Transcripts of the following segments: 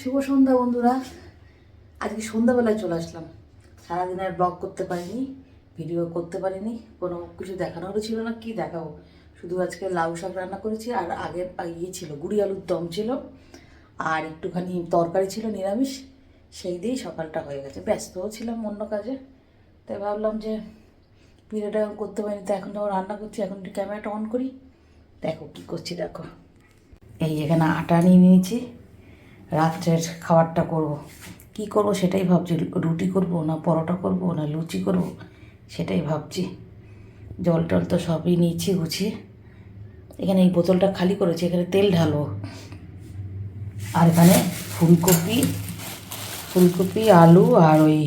শুভ সন্ধ্যা, বন্ধুরা। আজকে সন্ধ্যাবেলায় চলে আসলাম। সারাদিন আর ব্লগ করতে পারিনি ভিডিও করতে পারিনি, কোনো কিছু দেখানোরও ছিল না, কি দেখাবো? শুধু আজকে লাউ শাক রান্না করেছি, আর আগে ইয়ে ছিল, গুড়ি আলুর দম ছিল, আর একটুখানি তরকারি ছিল, নিরামিষ। সেই দিয়েই সকালটা হয়ে গেছে। ব্যস্তও ছিলাম অন্য কাজে, তাই ভাবলাম যে ভিডিওটা করতে পারিনি, তো এখন যখন রান্না করছি, এখন ক্যামেরাটা অন করি। দেখো কী করছি, দেখো। এই এখানে আটা নিয়ে নিয়েছি। রাত্রের খাবারটা করব। কি করব সেটাই ভাবছি। রুটি করব না পরোটা করব না লুচি করব সেটাই ভাবছি। জল টল তো সবই নিয়েছি গুছিয়ে। এখানে এই বোতলটা খালি করেছি, এখানে তেল ঢালো আর এখানে ফুলকপি ফুলকপি, আলু আর ওই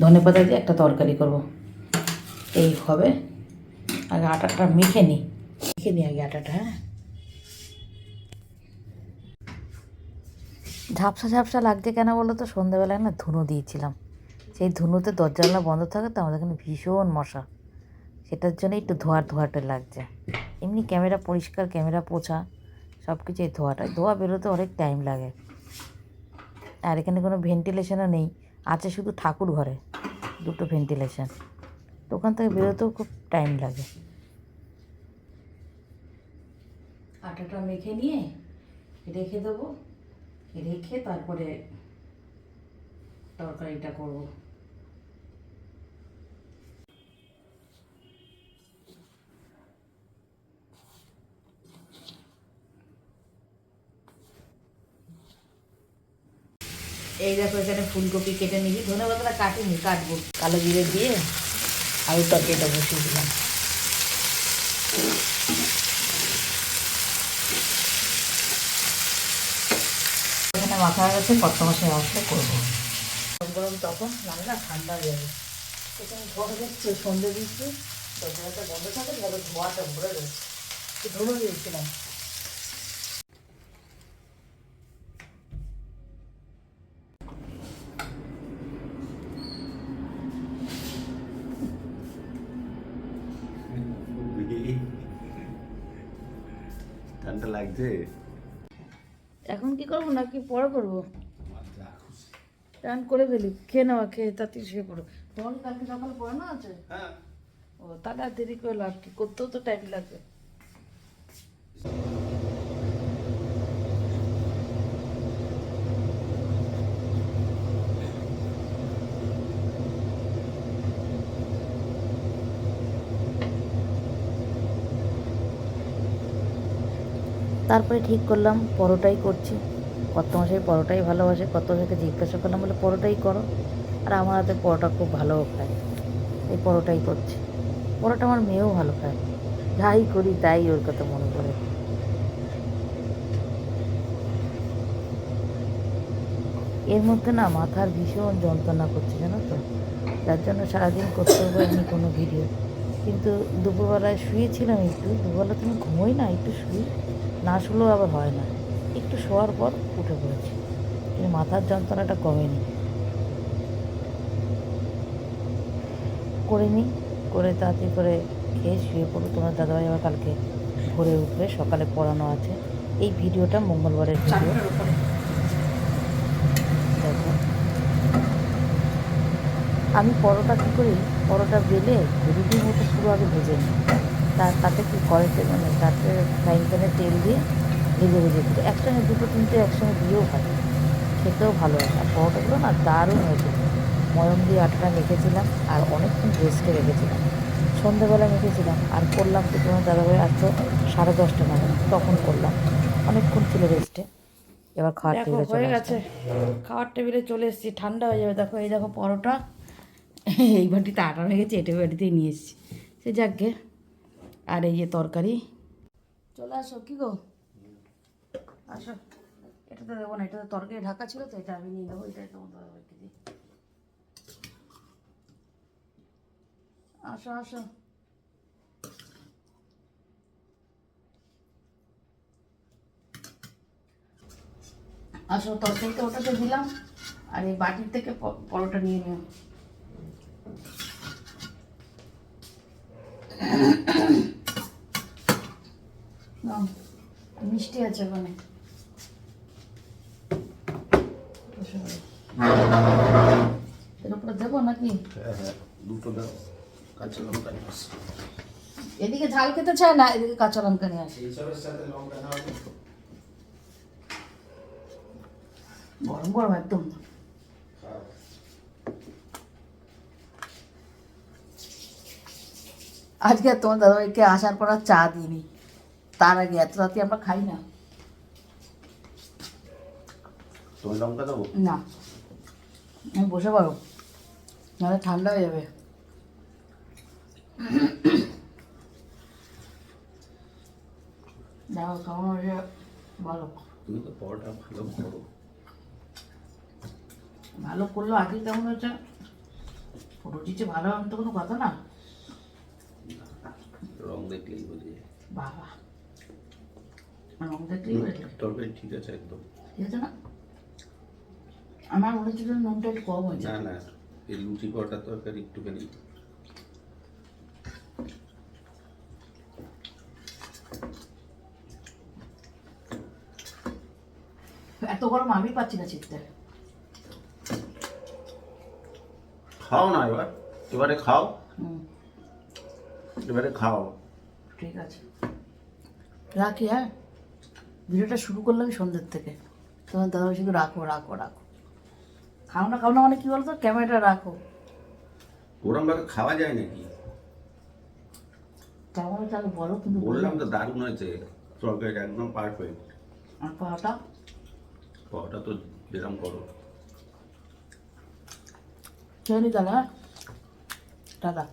ধনে পাতা দিয়ে একটা তরকারি করব। এই হবে। আগে আটাটা মেখে নিই মেখে নিই আগে আটাটা হ্যাঁ? ঝাপসা ঝাপসা লাগছে কেন বলো তো? সন্ধ্যাবেলায় না ধুনো দিয়েছিলাম। সেই ধুনোতে দরজালা বন্ধ থাকে তো আমাদের এখানে ভীষণ মশা। সেটার জন্য একটু ধোয়ার ধোয়াটা লাগছে। এমনি ক্যামেরা পরিষ্কার, ক্যামেরা পোছা সব কিছু এই ধোয়াটা ধোয়া বেরোতে অনেক টাইম লাগে। আর এখানে কোনো ভেন্টিলেশনও নেই। আছে শুধু ঠাকুর ঘরে, দুটো ভেন্টিলেশন ওখান থেকে বেরোতেও খুব টাইম লাগে। আটাটা মেখে নিয়ে রেখে দেবো। রেখে তারপরে তরকারিটা করব। এই দেখো এখানে ফুলকপি কেটে নিবি ধনে পাতাটা কাটিনি, কাটবো। কালো জিরে দিয়ে আলু তরকারিটা বসিয়ে দিলাম। এখানে মাথা হয়ে গেছে কত মাসে আসলে করব। গরম তখন নাহলে না ঠান্ডা হয়ে যাবে। এখানে ধোয়া যাচ্ছে সন্ধে দিচ্ছি দরজাটা বন্ধ থাকে তাহলে ধোয়াটা ভরে যাচ্ছে ধরে দিয়েছিলাম। ঠান্ডা লাগছে? এখন কি করব নাকি পরে করব? টান করে ফেলি খেয়ে নেওয়া খেয়ে তাতে শুয়ে পড়ো। তোমার কালকে সকালে পড়ানো আছে? হ্যাঁ। ও তাহলে আর দেরি করে লাভ কি? করতেও তো টাইম লাগবে। তারপরে ঠিক করলাম, পরোটাই করছি। কত মাসে পরোটাই ভালোবাসে, কত থেকে জিজ্ঞাসা করলাম, বলে পরোটাই করো। আর আমার হাতে পরোটা খুব ভালোও খায়। এই পরোটাই করছি। পরোটা আমার মেয়েও ভালো খায়। যাই করি, তাই ওর কথা মনে পড়ে। এর মধ্যে না মাথার ভীষণ যন্ত্রণা করছে, জানো তো? যার জন্য সারাদিন করতে পারিনি কোনো ভিডিও। কিন্তু দুপুরবেলায় শুয়েছিলাম একটু, দুপুরবেলা তুমি ঘুমোই না, একটু শুই। না শুলেও আবার হয় না। একটু শোয়ার পর উঠে পড়েছি। কিন্তু মাথার যন্ত্রণাটা কমেনি। করে নিই করে তাড়াতাড়ি করে খেয়ে শুয়ে পড়ো তোমার দাদাভাই আবার কালকে ভোরে উঠবে সকালে পড়ানো আছে। এই ভিডিওটা মঙ্গলবারের ভিডিও। দেখো। আমি পরোটা কী করি? পরোটা বেলে রুটির মতো পুরো আগে ভেজে নিই। তার তাতে কি কড়াইতে মানে তাতে ফ্রাইং প্যানে তেল দিয়ে ভেজে ভেজে দিই একসঙ্গে দুটো তিনটে একসঙ্গে দিয়েও ভালো। খেতেও ভালো হয়। আর পরোটাগুলো না দারুণ হয়েছিল ময়ম দিয়ে আটাটা মেখেছিলাম আর অনেকক্ষণ রেস্টে রেখেছিলাম। সন্ধ্যেবেলা মেখেছিলাম। আর করলাম তো তোমার দাদাভাই আসতো সাড়ে দশটা নাগাদ তখন করলাম। অনেকক্ষণ ছিল রেস্টে। এবার খাওয়ার টেবিলে চলে গেছে। খাওয়ার টেবিলে চলে এসেছি। ঠান্ডা হয়ে যাবে। দেখো এই দেখো পরোটা। এই বাটিতে আটা গেছে। এটা বাটিতেই নিয়ে এসেছি। সে যাকগে আর এই যে তরকারি। চলে আসো, কি গো? আসো। এটাতে দেবো না এটাতে তরকারি ঢাকা ছিল তো, এটা আমি নিয়ে নেব এটাই তোমার দিই আসো আসো। আসো তরকারিটা ওটাতে দিলাম, আর এই বাটির থেকে পরোটা নিয়ে নিও। মিষ্টি আছে ওখানে। এর উপরে দেবো নাকি? হ্যাঁ হ্যাঁ দুটো দাও কাঁচা লঙ্কা নিয়ে আসি। এদিকে ঝাল খেতে চায় না এদিকে কাঁচা লঙ্কা নিয়ে আসে। এইসবের সাথে লঙ্কা খাওয়া গরম গরম একদম। আজকে তোমার দাদাভাইকে আসার পর আর চা দিইনি। তার আগে এত রাতে আমরা খাই না। তুমি লঙ্কা দেবো? না। আমি বসে পারো নাহলে ঠান্ডা হয়ে যাবে। দেখো কেমন হয়েছে বলো। তুমি তো পরোটা ভালো করো। ভালো করল আগে কেমন হয়েছে? ফটো দিচ্ছে ভালো আমি তো কোনো কথা না। রং দেখলেই বোঝে। বাবা তরকারি ঠিক আছে একদম। ঠিক আছে না? আমার মনে হচ্ছে যে নুনটা একটু কম হয়েছে না না এই লুচি পরোটার তরকারি একটুখানি। এত গরম আমি পাচ্ছি না চিনতে খাও না এবার এবারে খাও। হুম। এবারে খাও। ঠিক আছে। রাখি হ্যাঁ? ভিডিওটা শুরু করলাম সন্ধ্যের থেকে। তোমার দাদা শুধু রাখো রাখো রাখো। খাও না খাও না মানে কি বলতো? ক্যামেরাটা রাখো। ওরম ভাবে খাওয়া যায় নাকি? কেমন তাহলে বলো কিন্তু বললাম তো দারুণ হয়েছে। তরকারিটা একদম পারফেক্ট আর পাওয়াটা পরোটা তো যেরকম করো। খেয়ে নি তাহলে হ্যাঁ? টাটা।